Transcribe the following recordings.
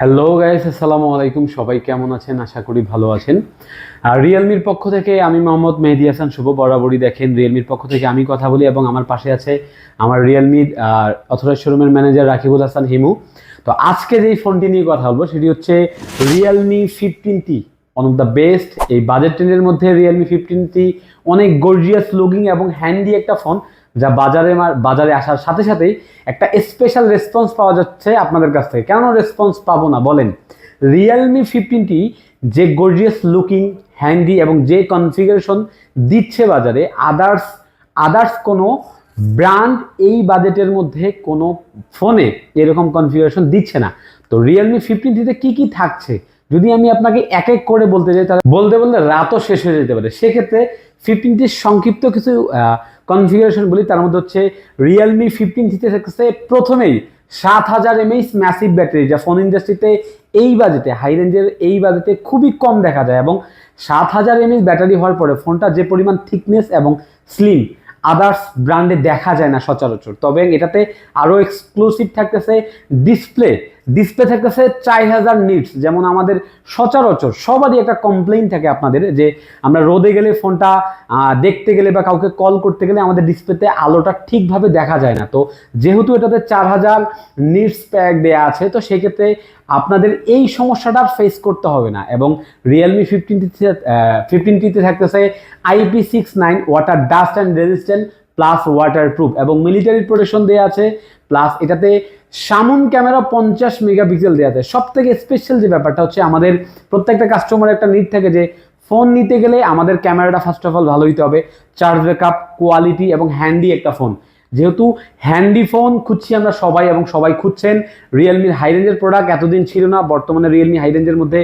Hello guys আসসালামু আলাইকুম। সবাই কেমন আছেন? আশা করি ভালো আছেন। আর রিয়েলমির পক্ষ থেকে আমি মোহাম্মদ মেহেদি হাসান, শুভ বরাবরই দেখেন। রিয়েলমির পক্ষ থেকে আমি কথা বলি এবং আমার পাশে আছে আমার রিয়েলমির অথরাইজ শোরুমের ম্যানেজার রাকিবুল হাসান হিমু। তো আজকে যেই ফোনটি নিয়ে কথা বলব, সেটি হচ্ছে Realme fifteen T one of the best এই বাজেট ট্রেন্ডের মধ্যে রিয়েলমি ফিফটিন টি অনেক গর্জিয়াস লুকিং এবং হ্যান্ডি একটা ফোন যা বাজারে বাজারে আসার সাথে সাথেই একটা স্পেশাল রেসপন্স পাওয়া যাচ্ছে আপনাদের কাছ থেকে। কেন রেসপন্স পাবো না? বলেন রিয়েলমি ফিফটিনটি যে গর্জিয়াস লুকিং হ্যান্ডি এবং যে কনফিগারেশন দিচ্ছে বাজারে আদার্স আদার্স কোনো ব্র্যান্ড এই বাজেটের মধ্যে কোনো ফোনে এরকম কনফিগারেশন দিচ্ছে না। তো রিয়েলমি ফিফটিনটিতে কি কি থাকছে? যদি আমি আপনাকে এক এক করে বলতে যাই, তাহলে বলতে বলতে রাতও শেষ হয়ে যেতে পারে। সেক্ষেত্রে ফিফটিনটির সংক্ষিপ্ত কিছু কনফিগারেশন বলি, তার মধ্যে হচ্ছে রিয়েলমি ফিফটিন ফিফটিনটিতে থাকছে প্রথমেই সাত হাজার এমএইচ ম্যাসিভ ব্যাটারি যা ফোন ইন্ডাস্ট্রিতে এই বাজেটে হাই রেঞ্জের এই বাজেটে খুবই কম দেখা যায় এবং সাত হাজার এমএইচ ব্যাটারি হওয়ার পরে ফোনটা যে পরিমাণ থিকনেস এবং স্লিম আদার্স ব্র্যান্ডে দেখা যায় না সচরাচর। তবে এটাতে আরও এক্সক্লুসিভ থাকতেছে ডিসপ্লে ডিসপ্লে থাকতেছে চার হাজার নিটস যেমন আমাদের সচরাচর সবারই একটা কমপ্লেইন থাকে আপনাদের যে আমরা রোদে গেলে ফোনটা দেখতে গেলে বা কাউকে কল করতে গেলে আমাদের ডিসপ্লেতে আলোটা ঠিকভাবে দেখা যায় না। তো যেহেতু এটাতে চার হাজার নিটস প্যাক দেওয়া আছে, তো সেক্ষেত্রে আপনাদের এই সমস্যাটা ফেস করতে হবে না। এবং রিয়েলমি ফিফটিনটিতে ফিফটিনটিতে থাকতেছে IP six nine water dust and resistant plus waterproof এবং মিলিটারি প্রোটেকশন দেওয়া আছে প্লাস এটাতে সামন ক্যামেরা পঞ্চাশ মেগাপিক্সেল দেওয়া আছে। সব থেকে স্পেশাল যে ব্যাপারটা হচ্ছে আমাদের প্রত্যেকটা কাস্টমার একটা নিড থাকে যে ফোন নিতে গেলে আমাদের ক্যামেরাটা ফার্স্ট অফ অল ভালো হইতে হবে চার্জ ব্যাকআপ কোয়ালিটি এবং হ্যান্ডি একটা ফোন যেহেতু হ্যান্ডি ফোন খুঁজছি আমরা সবাই এবং সবাই খুঁজছেন রিয়েলমির হাই রেঞ্জের প্রোডাক্ট এতদিন ছিল না, বর্তমানে রিয়েলমি হাই রেঞ্জের মধ্যে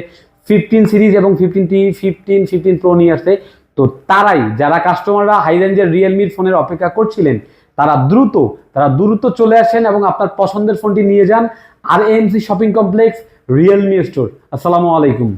ফিফটিন সিরিজ এবং fifteen T fifteen fifteen pro নিয়ে আসছে। তো তারাই, যারা কাস্টমাররা হাই রেঞ্জের রিয়েলমির ফোনের অপেক্ষা করছিলেন, তারা দ্রুত তারা দ্রুত চলে আসেন এবং আপনার পছন্দের ফোনটি নিয়ে যান, আর MC shopping complex Realme store আসসালামু আলাইকুম।